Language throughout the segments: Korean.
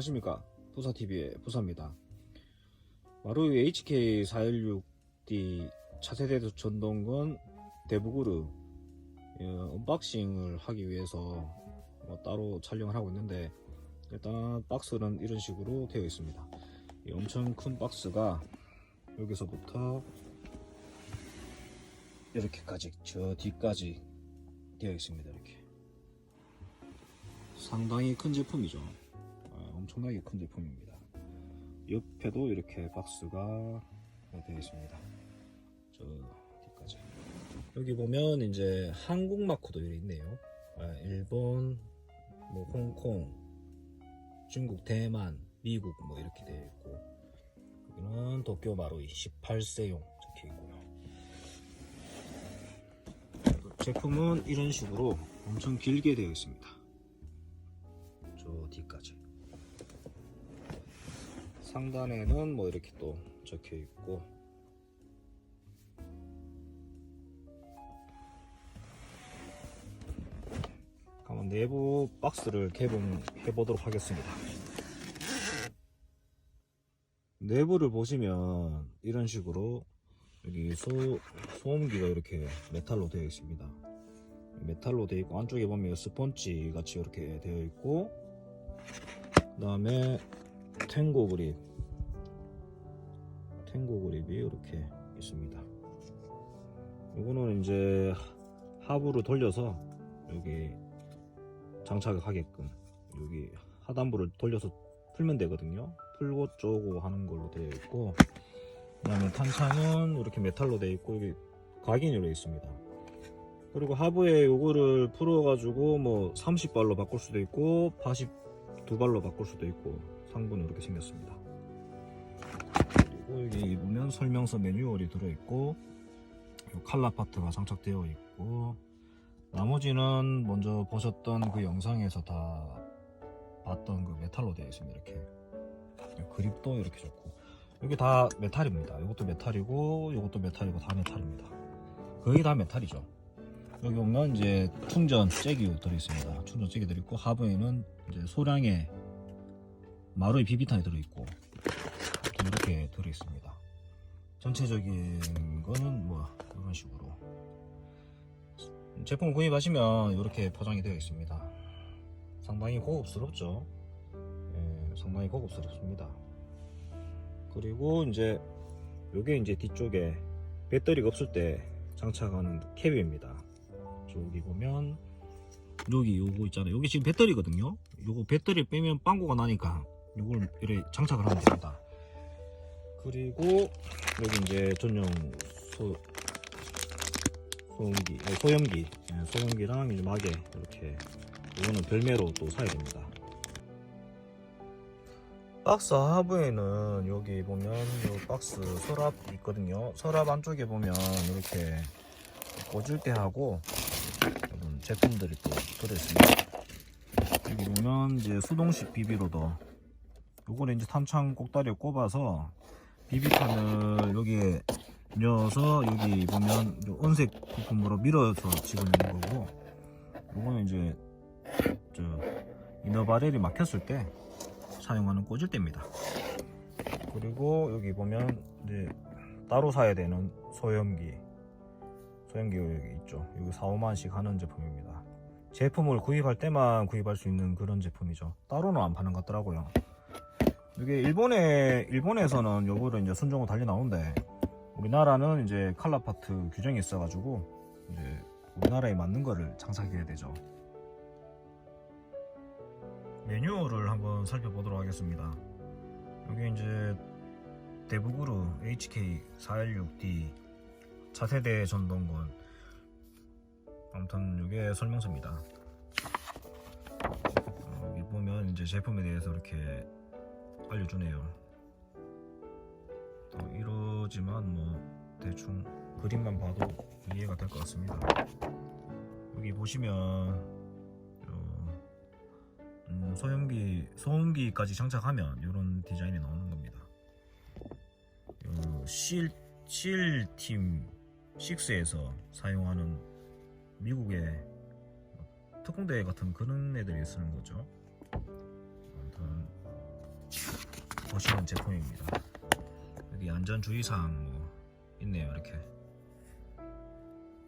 안녕하십니까. 부사TV의 부사입니다. 마루이 HK416D 차세대 전동건 대부그르 어, 언박싱을 하기 위해서 뭐 따로 촬영을 하고 있는데 일단 박스는 이런 식으로 되어 있습니다. 이 엄청 큰 박스가 여기서부터 이렇게까지 저 뒤까지 되어 있습니다 이렇게. 상당히 큰 제품이죠. 아, 엄청나게 큰 제품입니다. 옆에도 이렇게 박스가 되어 있습니다. 저 뒤까지. 여기 보면 이제 한국 마크도 여기 있네요. 아, 일본 뭐 홍콩 중국 대만 미국 뭐 이렇게 되어 있고. 여기는 도쿄 마루이 18세용 적혀 있고요. 제품은 이런 식으로 엄청 길게 되어 있습니다. 상단에는 뭐 이렇게 또 적혀 있고 한번 내부 박스를 개봉해 보도록 하겠습니다. 내부를 보시면 이런 식으로 여기 소, 소음기가 이렇게 메탈로 되어 있습니다. 메탈로 되어 있고 안쪽에 보면 스펀지 같이 이렇게 되어 있고 그 다음에 탱고 그립 탱고 그립이 이렇게 있습니다. 이거는 이제 하부를 돌려서 여기 장착을 하게끔 여기 하단부를 돌려서 풀면 되거든요. 풀고 쪼고 하는 걸로 되어 있고 그 다음에 탄창은 이렇게 메탈로 되어 있고 여기 각인으로 있습니다 그리고 하부에 요거를 풀어 가지고 뭐 30발로 바꿀 수도 있고 82발로 바꿀 수도 있고 상부는 이렇게 생겼습니다 그리고 여기 보면 설명서 매뉴얼이 들어있고 요 칼라 파트가 장착되어 있고 나머지는 먼저 보셨던 그 영상에서 다 봤던 그 메탈로 되어 있습니다 이렇게 그립도 이렇게 좋고 여기 다 메탈입니다. 이것도 메탈이고 이것도 메탈이고 다 메탈입니다. 거의 다 메탈이죠. 여기 보면 이제 충전 잭이 들어 있습니다. 충전 잭이 들어 있고 하부에는 이제 소량의 마루의 비비탄이 들어있고 이렇게 들어있습니다. 전체적인 거는 뭐 이런 식으로 제품 구입하시면 이렇게 포장이 되어 있습니다. 상당히 고급스럽죠. 예, 상당히 고급스럽습니다. 그리고 이제 요게 이제 뒤쪽에 배터리가 없을 때 장착하는 캡입니다. 저기 보면 여기 요거 있잖아요. 여기 지금 배터리거든요. 요거 배터리 빼면 빵꾸가 나니까 요걸 이렇게 장착을 하면 됩니다. 그리고 여기 이제 전용 소 소음기, 소염기, 예, 소염기랑 이제 마개 이렇게 이거는 별매로 또 사야 됩니다. 박스 하부에는 여기 보면 요 박스 서랍 있거든요. 서랍 안쪽에 보면 이렇게 꽂을대하고 이런 제품들이 또 들어있습니다. 여기 보면 이제 수동식 비비로더 요거는 이제 탄창 꼭다리에 꼽아서 비비탄을 여기에 넣어서 여기 보면 요 은색 부품으로 밀어서 집어넣는 거고 요거는 이제 저 이너 바렐이 막혔을 때 사용하는 꽂을대입니다. 그리고 여기 보면 이제 따로 사야 되는 소염기 소염기가 여기 있죠. 여기 4, 5만원씩 하는 제품입니다. 제품을 구입할 때만 구입할 수 있는 그런 제품이죠. 따로는 안 파는 것 같더라고요. 이게 일본에 일본에서는 요거를 이제 순정으로 달려 나오는데 우리나라는 이제 칼라 파트 규정이 있어가지고 이제 우리나라에 맞는 거를 장착해야 되죠. 매뉴얼을 한번 살펴보도록 하겠습니다. 여기 이제 대부그루 HK416D 차세대 전동건 아무튼 이게 설명서입니다. 어, 여기 보면 이제 제품에 대해서 이렇게 알려주네요. 또 이러지만 뭐 대충 그림만 봐도 이해가 될 것 같습니다. 여기 보시면 어, 음, 소형기, 소음기까지 장착하면 이런 디자인이 나오는 겁니다. 요 실, 실팀 6에서 사용하는 미국의 특공대 같은 그런 애들이 쓰는 거죠. 보시는 제품입니다. 여기 안전주의사항 뭐 있네요 이렇게.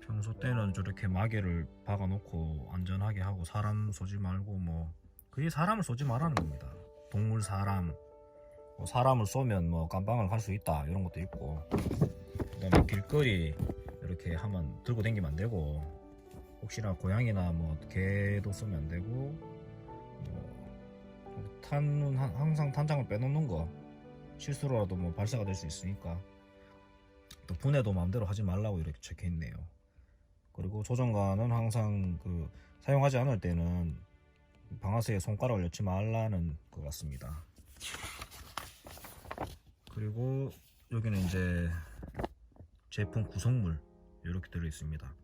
평소 때는 저렇게 마개를 박아 놓고 안전하게 하고 사람 쏘지 말고 뭐 그게 사람을 쏘지 말라는 겁니다. 동물 사람 뭐 사람을 쏘면 뭐 깜빵을 갈 수 있다 이런 것도 있고 그다음에 길거리 이렇게 하면 들고 다니면 안 되고 혹시나 고양이나 뭐 개도 쏘면 안 되고 뭐 탄은 하- 항상 탄창을 빼놓는 거 실수로라도 뭐 발사가 될 수 있으니까 또 분해도 마음대로 하지 말라고 이렇게 적혀 있네요. 그리고 조정관은 항상 그 사용하지 않을 때는 방아쇠에 손가락을 넣지 말라는 것 같습니다. 그리고 여기는 이제 제품 구성물 이렇게 들어 있습니다.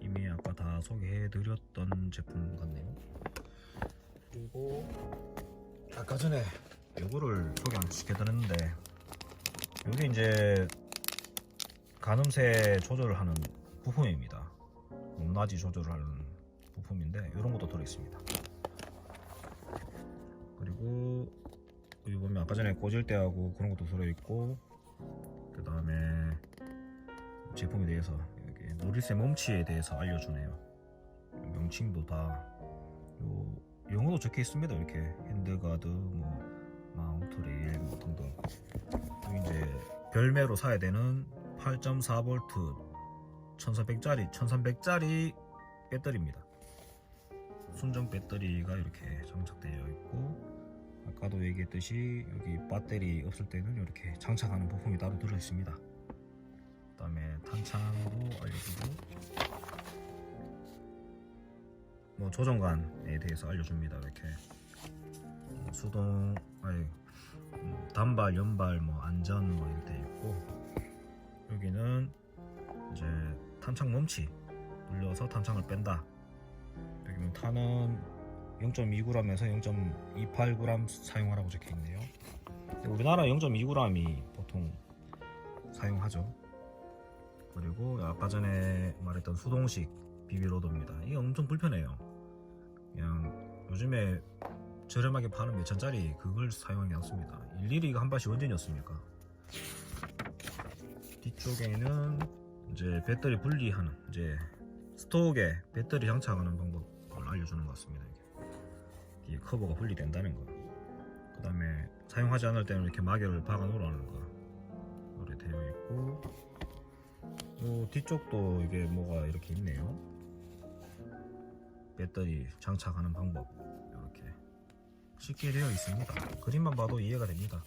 이미 아까 다 소개해 드렸던 제품 같네요. 그리고 아까 전에 요거를 소개 안 시켜드렸는데 여기 이제 가늠새 조절을 하는 부품입니다. 높낮이 조절을 하는 부품인데 이런 것도 들어 있습니다. 그리고 여기 보면 아까 전에 때하고 그런 것도 들어 있고 그 다음에 제품에 대해서 여기 노리쇠 몸치에 대해서 알려주네요. 명칭도 다 요, 영어도 적혀 있습니다. 이렇게 핸드가드, 뭐 마운트 레일 뭐 등등. 여기 이제 별매로 사야 되는 8.4V 1300짜리 1300짜리 배터리입니다. 순정 배터리가 이렇게 장착되어 있고 아까도 얘기했듯이 여기 배터리 없을 때는 이렇게 장착하는 부품이 따로 들어 있습니다. 그다음에 탄창도 알려주고 뭐 조정관에 대해서 알려줍니다. 이렇게 뭐 수동 아니 음, 단발, 연발, 뭐 안전 뭐 이렇게 돼 있고 여기는 이제 탄창 멈치 눌려서 탄창을 뺀다. 여기는 탄은 0.2g에서 0.28g 사용하라고 적혀 있네요. 우리나라 0.2g이 보통 사용하죠. 그리고 아까 전에 말했던 수동식 비비로더입니다. 이게 엄청 불편해요. 그냥 요즘에 저렴하게 파는 몇 천짜리 그걸 사용하기 낫습니다. 일일이 한 발씩 원전이었습니까? 뒤쪽에는 이제 배터리 분리하는 이제 스톡에 배터리 장착하는 방법을 알려주는 것 같습니다. 이게, 커버가 분리된다는 거. 그 다음에 사용하지 않을 때는 이렇게 마개를 박아 놓으라는 거. 이렇게 되어 있고, 요 뒤쪽도 이게 뭐가 이렇게 있네요. 배터리 장착하는 방법 이렇게 쉽게 되어 있습니다. 그림만 봐도 이해가 됩니다.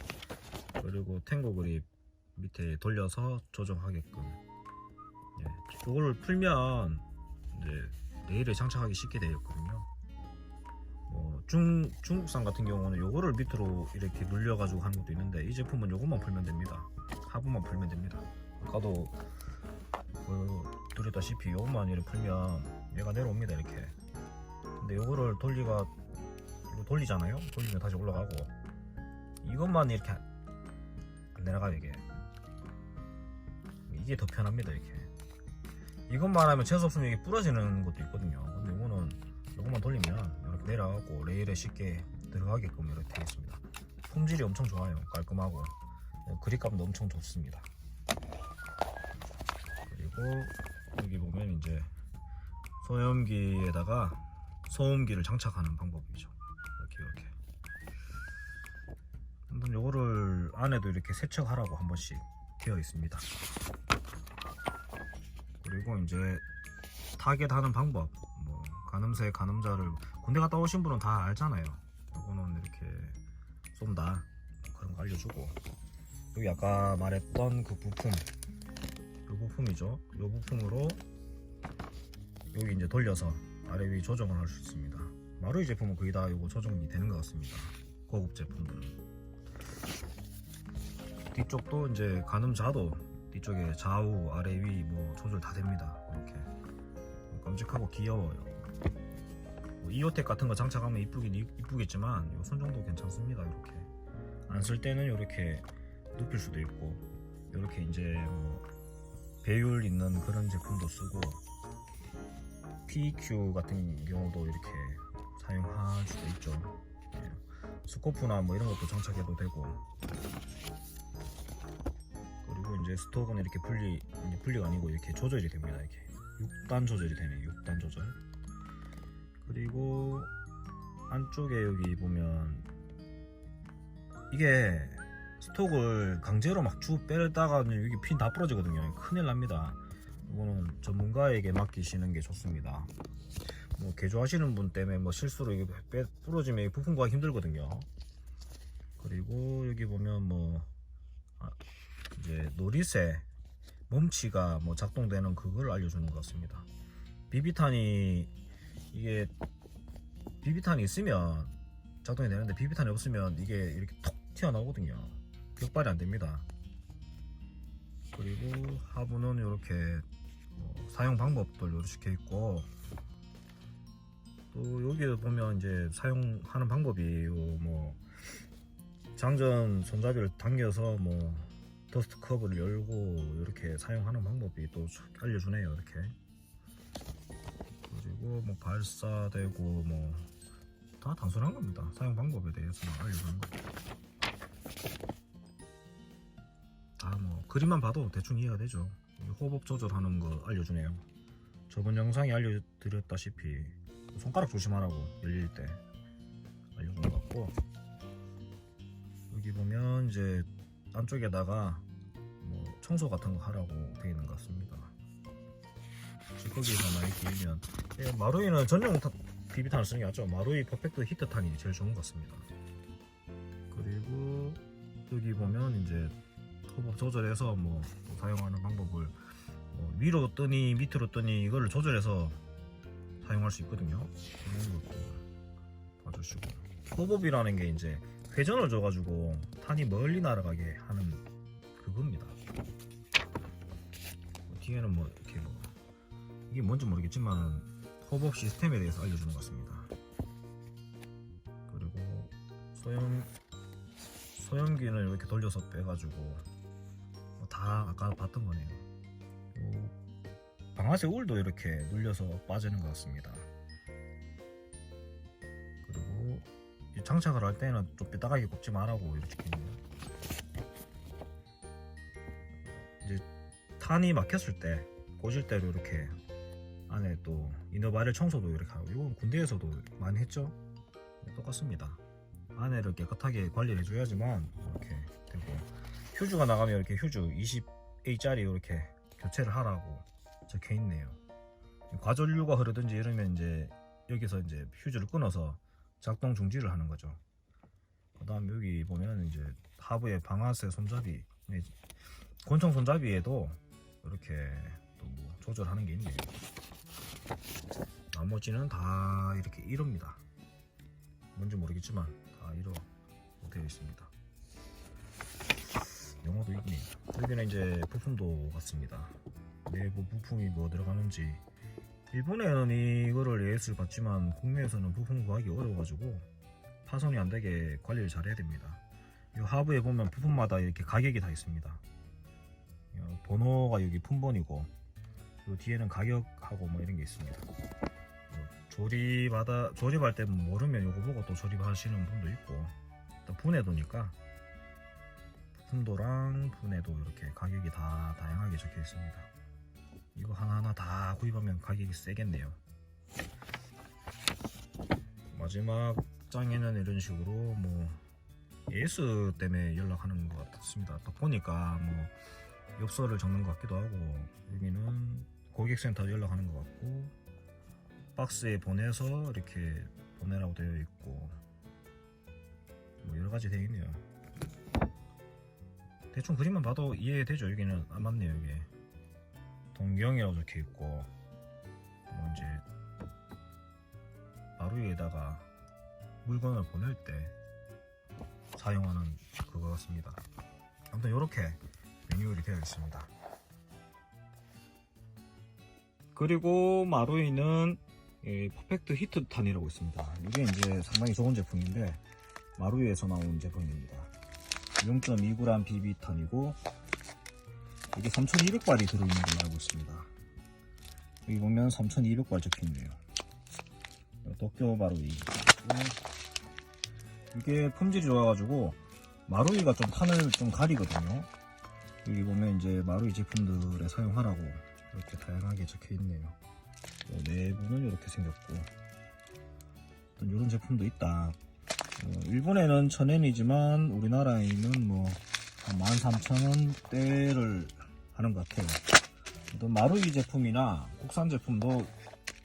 그리고 탱고 그립 밑에 돌려서 조정하게끔. 예, 이걸 풀면 이제 레일에 장착하기 쉽게 되어 있거든요. 뭐 중, 중국산 같은 경우는 요거를 밑으로 이렇게 눌려 가지고 하는 것도 있는데 이 제품은 요것만 풀면 됩니다. 하부만 풀면 됩니다. 아까도 그 드렸다시피 요것만 이렇게 풀면 얘가 내려옵니다 이렇게. 근데 요거를 돌리가 돌리잖아요. 돌리면 다시 올라가고 이것만 이렇게 안 내려가요 이게. 이게 더 편합니다 이렇게. 이것만 하면 재수 없으면 이게 부러지는 것도 있거든요. 근데 이거는 이것만 돌리면 이렇게 내려가고 레일에 쉽게 들어가게끔 이렇게 되어 있습니다. 품질이 엄청 좋아요. 깔끔하고 어, 그립감도 엄청 좋습니다. 그리고 여기 보면 이제 소염기에다가 소음기를 장착하는 방법이죠. 이렇게 이렇게. 한번 요거를 안에도 이렇게 세척하라고 한 번씩 되어 있습니다. 그리고 이제 타겟 하는 방법, 뭐 가늠새 가늠자를 군대 갔다 오신 분은 다 알잖아요. 요거는 이렇게 쏜다 그런 거 알려주고 여기 아까 말했던 그 부품, 요 부품이죠. 요 부품으로 여기 이제 돌려서 아래 위 조정을 할 수 있습니다. 마루이 제품은 거의 다 요거 조정이 되는 것 같습니다. 고급 제품들은. 뒤쪽도 이제 가늠자도 뒤쪽에 좌우 아래 위 뭐 조절 다 됩니다. 이렇게 깜찍하고 귀여워요. 뭐 이오텍 같은 거 장착하면 이쁘긴 이- 이쁘겠지만 요 손정도 괜찮습니다. 이렇게 안 쓸 때는 이렇게 눕힐 수도 있고 이렇게 이제 뭐 배율 있는 그런 제품도 쓰고 PQ 같은 경우도 이렇게 사용할 수도 있죠. 예. 스코프나 뭐 이런 것도 장착해도 되고. 그리고 이제 스톡은 이렇게 분리 이제 분리가 아니고 이렇게 조절이 됩니다 이렇게. 6단 조절이 되네 6단 조절. 그리고 안쪽에 여기 보면 이게 스톡을 강제로 막 쭉 빼다가 여기 핀 다 부러지거든요. 큰일 납니다 이거는 전문가에게 맡기시는 게 좋습니다. 뭐 개조하시는 분 때문에 뭐 실수로 이게 빼 부러지면 부품 구하기 힘들거든요. 그리고 여기 보면 뭐 아, 이제 노릿의 몸치가 뭐 작동되는 그걸 알려주는 것 같습니다. 비비탄이 이게 비비탄이 있으면 작동이 되는데 비비탄이 없으면 이게 이렇게 톡 튀어나오거든요. 격발이 안 됩니다 그리고 하부는 이렇게 뭐 사용 방법들 이렇게 있고 또 여기에 보면 이제 사용하는 방법이 요뭐 장전 손잡이를 당겨서 뭐 더스트 커브를 열고 이렇게 사용하는 방법이 또 알려주네요 이렇게 그리고 뭐 발사되고 뭐 다 단순한 겁니다 사용 방법에 대해서만 알려주는 거. 그림만 봐도 대충 이해가 되죠. 이 호흡 조절하는 거 알려주네요. 저번 영상에 알려드렸다시피 손가락 조심하라고 열릴 때 알려준 것 같고 여기 보면 이제 안쪽에다가 뭐 청소 같은 거 하라고 되어 있는 것 같습니다. 거기에서 많이 길면. 예, 마루이는 전용 타- 비비탄을 쓰는 게 낫죠. 마루이 퍼펙트 히트탄이 제일 좋은 것 같습니다. 그리고 여기 보면 이제 호흡 조절해서 뭐 사용하는 방법을 뭐 위로 뜨니 밑으로 뜨니 이거를 조절해서 사용할 수 있거든요. 그런 것도 봐주시고. 호흡이라는 게 이제 회전을 줘가지고 탄이 멀리 날아가게 하는 그겁니다. 뒤에는 뭐 이렇게 뭐 이게 뭔지 모르겠지만 호흡 시스템에 대해서 알려주는 것 같습니다. 그리고 소형 소형기는 이렇게 돌려서 빼가지고 뭐 다 아까 봤던 거네요. 요 방아쇠 울도 이렇게 눌려서 빠지는 것 같습니다. 그리고 이 장착을 할 때는 좀 삐딱하게 꼽지 말라고 이렇게 이제 탄이 막혔을 때 꽂을 때로 이렇게 안에 또 이너바렐 청소도 이렇게 하고 이건 군대에서도 많이 했죠? 똑같습니다. 안에를 깨끗하게 관리를 해줘야지만 이렇게 휴즈가 나가면 이렇게 휴즈 20A짜리 이렇게 교체를 하라고 적혀 있네요. 과전류가 흐르든지 이러면 이제 여기서 이제 휴즈를 끊어서 작동 중지를 하는 거죠. 그 다음 여기 보면 이제 하부에 방아쇠 손잡이 네, 권총 손잡이에도 이렇게 또 뭐 조절하는 게 있네요. 나머지는 다 이렇게 이럽니다. 뭔지 모르겠지만 다 이러 되어 있습니다 영어도 있네요. 여기는 이제 부품도 같습니다. 내부 부품이 뭐 들어가는지. 일본에는 이거를 예스를 받지만 국내에서는 부품 구하기 어려워가지고 파손이 안 되게 관리를 잘 해야 됩니다. 이 하부에 보면 부품마다 이렇게 가격이 다 있습니다. 어, 번호가 여기 품번이고 요 뒤에는 가격하고 뭐 이런 게 있습니다. 어, 조립하다 조립할 때 모르면 요거 보고 또 조립하시는 분도 있고 또 분해도니까 부품도랑 분해도 이렇게 가격이 다 다양하게 적혀 있습니다. 이거 하나하나 다 구입하면 가격이 세겠네요. 마지막 장에는 이런 식으로 뭐 예스 때문에 연락하는 것 같습니다. 딱 보니까 뭐 엽서를 적는 것 같기도 하고 여기는 고객센터 연락하는 것 같고 박스에 보내서 이렇게 보내라고 되어 있고 뭐 여러 가지 되어 있네요 대충 그림만 봐도 이해되죠? 여기는 안 맞네요 이게. 동경이라고 적혀 있고 뭐 이제 마루에다가 물건을 보낼 때 사용하는 그거 같습니다. 아무튼 이렇게 매뉴얼이 되어 있습니다. 그리고 마루이는 이 퍼펙트 히트 탄이라고 있습니다. 이게 이제 상당히 좋은 제품인데 마루이에서 나온 제품입니다 0.2g BB탄이고 이게 3200발이 들어있는 걸로 알고 있습니다 여기 보면 3200발 적혀있네요 도쿄 마루이 이게 품질이 좋아가지고 마루이가 좀 판을 좀 가리거든요. 여기 보면 이제 마루이 제품들에 사용하라고 이렇게 다양하게 적혀 있네요. 뭐 내부는 이렇게 생겼고 이런 제품도 있다. 어, 일본에는 천엔이지만 우리나라에는 뭐 13,000원대를 하는 것 같아요. 또 마루이 제품이나 국산 제품도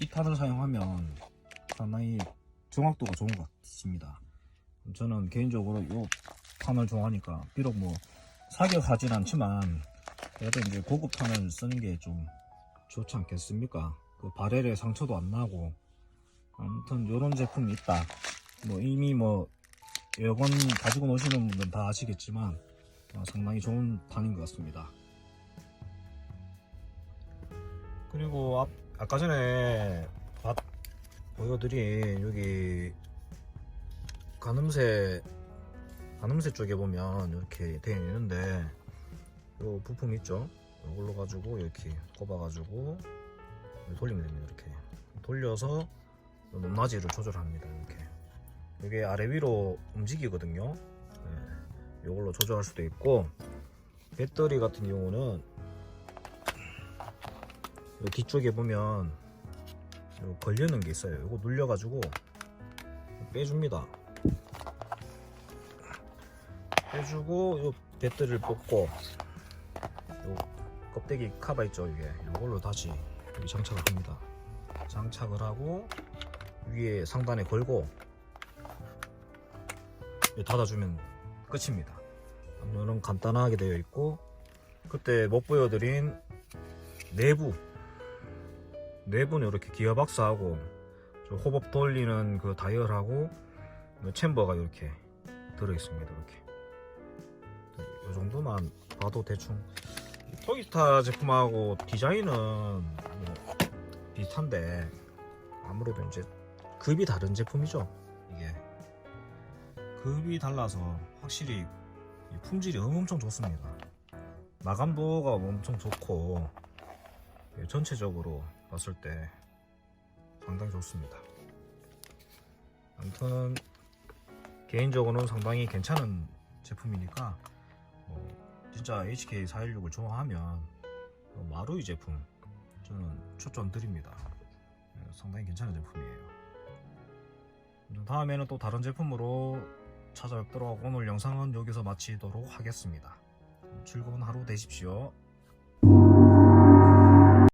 이 판을 사용하면 상당히 정확도가 좋은 것 같습니다. 저는 개인적으로 이 판을 좋아하니까 비록 뭐 사격하진 않지만 그래도 이제 고급 판을 쓰는 게 좀 좋지 않겠습니까? 그 바렐에 상처도 안 나고 아무튼 이런 제품이 있다. 뭐 이미 뭐 에어건 가지고 노시는 분들은 다 아시겠지만 어, 상당히 좋은 판인 것 같습니다. 그리고 앞, 아까 전에 봤- 보여드린 여기 가늠새 가늠새 쪽에 보면 이렇게 되어 있는데 요 부품 있죠? 이걸로 가지고 이렇게 꼽아가지고 돌리면 됩니다. 이렇게 돌려서 요 높낮이를 조절합니다. 이렇게 이게 아래 위로 움직이거든요. 네, 이걸로 조절할 수도 있고 배터리 같은 경우는 요 뒤쪽에 보면 요 걸리는 게 있어요. 이거 눌려가지고 빼줍니다. 빼주고 요 배터리를 뽑고 요 껍데기 카바 있죠 이게 이걸로 다시 장착을 합니다. 장착을 하고 위에 상단에 걸고 닫아주면 끝입니다. 이런 간단하게 되어 있고 그때 못 보여드린 내부 내부는 이렇게 기어박스하고 저 호법 돌리는 그 다이얼하고 챔버가 이렇게 들어 있습니다. 이렇게 이 정도만 봐도 대충 토기타 제품하고 디자인은 뭐 비슷한데 아무래도 이제 급이 다른 제품이죠. 급이 달라서 확실히 이 품질이 엄청 좋습니다. 마감도가 엄청 좋고 예, 전체적으로 봤을 때 상당히 좋습니다. 아무튼 개인적으로는 상당히 괜찮은 제품이니까 뭐 진짜 HK416을 좋아하면 어, 마루이 제품 저는 추천드립니다. 예, 상당히 괜찮은 제품이에요. 다음에는 또 다른 제품으로 찾아뵙도록 오늘 영상은 여기서 마치도록 하겠습니다. 즐거운 하루 되십시오.